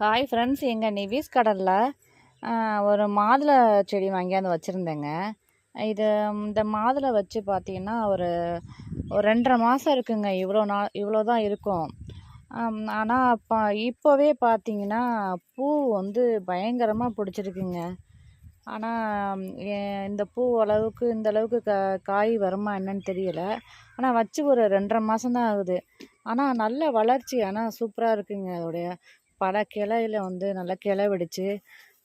Hi friends எங்கள் நிவிஸ் கடலில் ஒரு மாதுளை செடி வாங்கியாந்து வச்சுருந்தேங்க. இது இந்த மாதுளை வச்சு பார்த்தீங்கன்னா ஒரு ஒரு ரெண்டரை மாதம் இருக்குங்க. இவ்வளோ நாள் இவ்வளோ தான் இருக்கும். ஆனால் இப்போ இப்போவே பார்த்தீங்கன்னா பூ வந்து பயங்கரமாக பிடிச்சிருக்குங்க. ஆனால் இந்த பூ அளவுக்கு இந்த அளவுக்கு க காய் வருமா என்னன்னு தெரியல. ஆனால் வச்சு ஒரு ரெண்டரை மாதம் தான் ஆகுது. ஆனால் நல்ல வளர்ச்சி ஆனால் சூப்பராக இருக்குங்க அதோடைய பல கிளையில வந்து நல்லா கிளை வெடிச்சு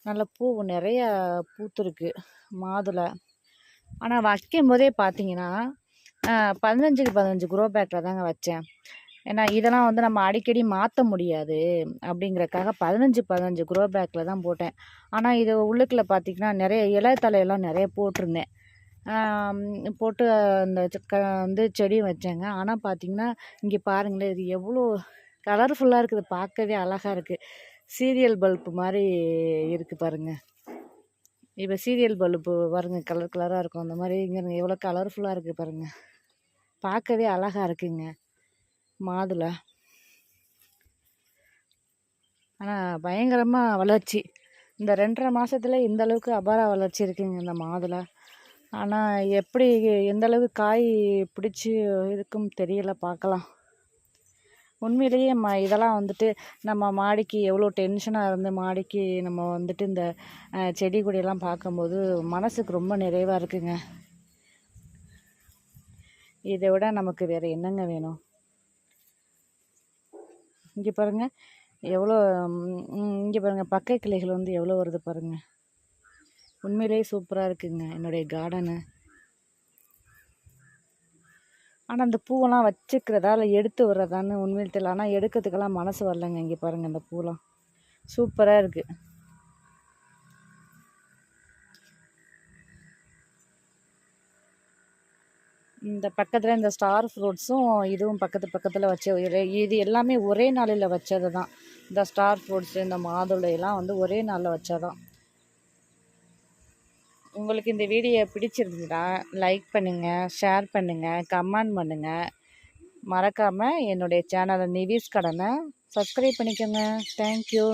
நல்ல பூ நிறைய பூத்துருக்கு மாதுளை. ஆனால் வைக்கும் போதே பார்த்தீங்கன்னா பதினஞ்சுக்கு பதினஞ்சு குரோ பேக்கில் தாங்க வச்சேன். ஏன்னா இதெல்லாம் வந்து நம்ம அடிக்கடி மாற்ற முடியாது அப்படிங்கிறக்காக பதினஞ்சு பதினஞ்சு குரோ பேக்கில் தான் போட்டேன். ஆனால் இது உள்ளுக்குள்ளே பார்த்திங்கன்னா நிறைய இலை தலையெல்லாம் நிறைய போட்டிருந்தேன். போட்டு அந்த க வந்து செடி வச்சேங்க. ஆனால் பார்த்தீங்கன்னா இங்கே பாருங்களேன் இது எவ்வளோ கலர்ஃபுல்லாக இருக்குது. பார்க்கவே அழகாக இருக்குது சீரியல் பல்பு மாதிரி இருக்குது பாருங்க. இப்போ சீரியல் பல்பு பாருங்கள் கலர் கலராக இருக்கும். அந்த மாதிரி இங்கே எவ்வளோ கலர்ஃபுல்லாக இருக்குது பாருங்கள் பார்க்கவே அழகாக இருக்குங்க. மாதுளை. ஆனால் பயங்கரமாக வளர்ச்சி. இந்த ரெண்டரை மாதத்தில் இந்த அளவுக்கு அபார வளர்ச்சி இருக்குங்க இந்த மாதுளை. ஆனால் எப்படி எந்த அளவுக்கு காய் பிடிச்சி இருக்கும் தெரியல. பார்க்கலாம். உண்மையிலேயே ம இதெல்லாம் வந்துட்டு நம்ம மாடிக்கு எவ்வளோ டென்ஷனாக இருந்து மாடிக்கு நம்ம வந்துட்டு இந்த செடி கொடியெல்லாம் பார்க்கும்போது மனசுக்கு ரொம்ப நிறைவாக இருக்குங்க. இதை விட நமக்கு வேறு என்னங்க வேணும்? இங்கே பாருங்க. எவ்வளோ இங்கே பாருங்கள் பக்கை கிளைகள் வந்து எவ்வளோ வருது பாருங்க. உண்மையிலேயே சூப்பராக இருக்குங்க. என்னுடைய கார்டனு ஆனால் அந்த பூவெல்லாம் வச்சுக்கிறதா இல்லை எடுத்து வர்றதான்னு உண்மையில் தெரியல. ஆனால் எடுக்கிறதுக்கெல்லாம் மனசு வரலங்க. இங்கே பாருங்கள் இந்த பூலாம் சூப்பராக இருக்குது இந்த பக்கத்தில் இந்த ஸ்டார் ஃப்ரூட்ஸும் இதுவும் பக்கத்து பக்கத்தில் வச்ச இது எல்லாமே ஒரே நாளில் வச்சது தான் இந்த ஸ்டார் ஃப்ரூட்ஸு இந்த மாதுளையெல்லாம் வந்து ஒரே நாளில் வச்சதான். உங்களுக்கு இந்த வீடியோ பிடிச்சிருந்ததுன்னா லைக் பண்ணுங்கள் ஷேர் பண்ணுங்கள் கமெண்ட் பண்ணுங்கள் மறக்காமல் என்னுடைய சேனலை நிவிஸ் கடனை சப்ஸ்கிரைப் பண்ணிக்கோங்க. தேங்க்யூ